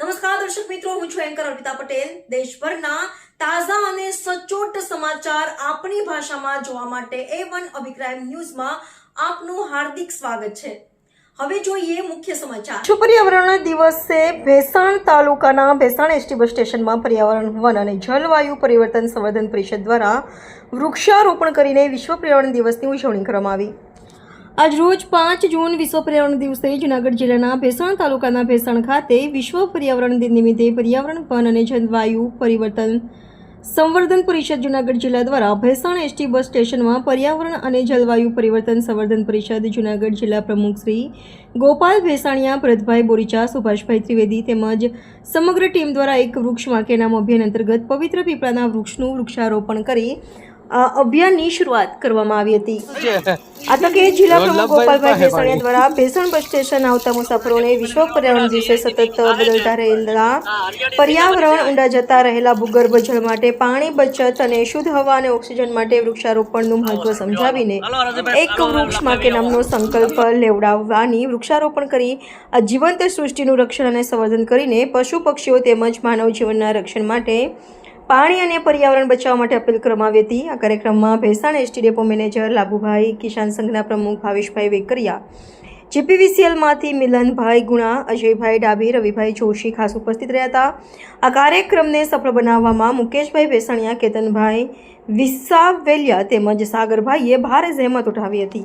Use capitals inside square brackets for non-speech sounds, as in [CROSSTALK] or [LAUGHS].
નમસ્કાર, દર્શક મિત્રો, હું છું એન્કર અર્પિતા પટેલ. દેશભરના તાજા અને સચોટ સમાચાર આપણી ભાષામાં જોવા માટે એ વન અભિપ્રાય ન્યૂઝમાં આપનું હાર્દિક સ્વાગત છે. હવે જોઈએ મુખ્ય સમાચાર. વિશ્વ પર્યાવરણ દિવસે ભેસાણ તાલુકાના ભેસાણ એસટી બસ સ્ટેશનમાં પર્યાવરણ વન અને જલવાયુ પરિવર્તન સંવર્ધન પરિષદ દ્વારા વૃક્ષારોપણ કરીને વિશ્વ પર્યાવરણ દિવસની ઉજવણી કરવામાં આવી. આજ રોજ પાંચ જૂન વિશ્વ પર્યાવરણ દિવસે જૂનાગઢ જિલ્લાના ભેસાણ તાલુકાના ભેસાણ ખાતે વિશ્વ પર્યાવરણ દિન નિમિત્તે પર્યાવરણ, વન અને જલવાયુ પરિવર્તન સંવર્ધન પરિષદ જૂનાગઢ જિલ્લા દ્વારા ભેસાણ એસટી બસ સ્ટેશનમાં પર્યાવરણ અને જલવાયુ પરિવર્તન સંવર્ધન પરિષદ જૂનાગઢ જિલ્લા પ્રમુખ શ્રી ગોપાલ ભેસાણિયા, ભરતભાઈ બોરીચા, સુભાષભાઈ ત્રિવેદી તેમજ સમગ્ર ટીમ દ્વારા એક વૃક્ષ વાંકે નામ અભિયાન અંતર્ગત પવિત્ર પીપળાના વૃક્ષનું વૃક્ષારોપણ કરી અભિયાનની શરૂઆત કરવામાં આવી હતી. [LAUGHS] આ તકે જિલ્લા પ્રમુખ ગોપાલભાઈ ભેસાણીયા દ્વારા ભેસણ બસ સ્ટેશન આવતા મુસાફરોને વિશ્વ પર્યાવરણ દિવસે સતત બદલતા રહેલા પર્યાવરણ ઊંડા જતા રહેલા ભૂગર્ભ જળ માટે પાણી બચત અને શુદ્ધ હવા અને ઓક્સિજન માટે વૃક્ષારોપણનું મહત્વ સમજાવીને એક વૃક્ષ માટે નામનો સંકલ્પ લેવડાવવાની વૃક્ષારોપણ કરી આ જીવંત સૃષ્ટિનું રક્ષણ અને સંવર્ધન કરીને પશુ પક્ષીઓ તેમજ માનવ જીવનના રક્ષણ માટે પાણી અને પર્યાવરણ બચાવવા માટે અપીલ કરવામાં આવી હતી. આ કાર્યક્રમમાં Bhesan ST depot manager Labhubhai કિસાન સંઘના પ્રમુખ ભાવેશભાઈ વેકરિયા, જીપીવીસીએલમાંથી મિલનભાઈ ગુણા, અજયભાઈ ડાભી, રવિભાઈ જોશી ખાસ ઉપસ્થિત રહ્યા હતા. આ કાર્યક્રમને સફળ બનાવવામાં મુકેશભાઈ ભેસાણિયા, કેતનભાઈ વિસાવેલિયા તેમજ સાગરભાઈએ ભારે જહેમત ઉઠાવી હતી.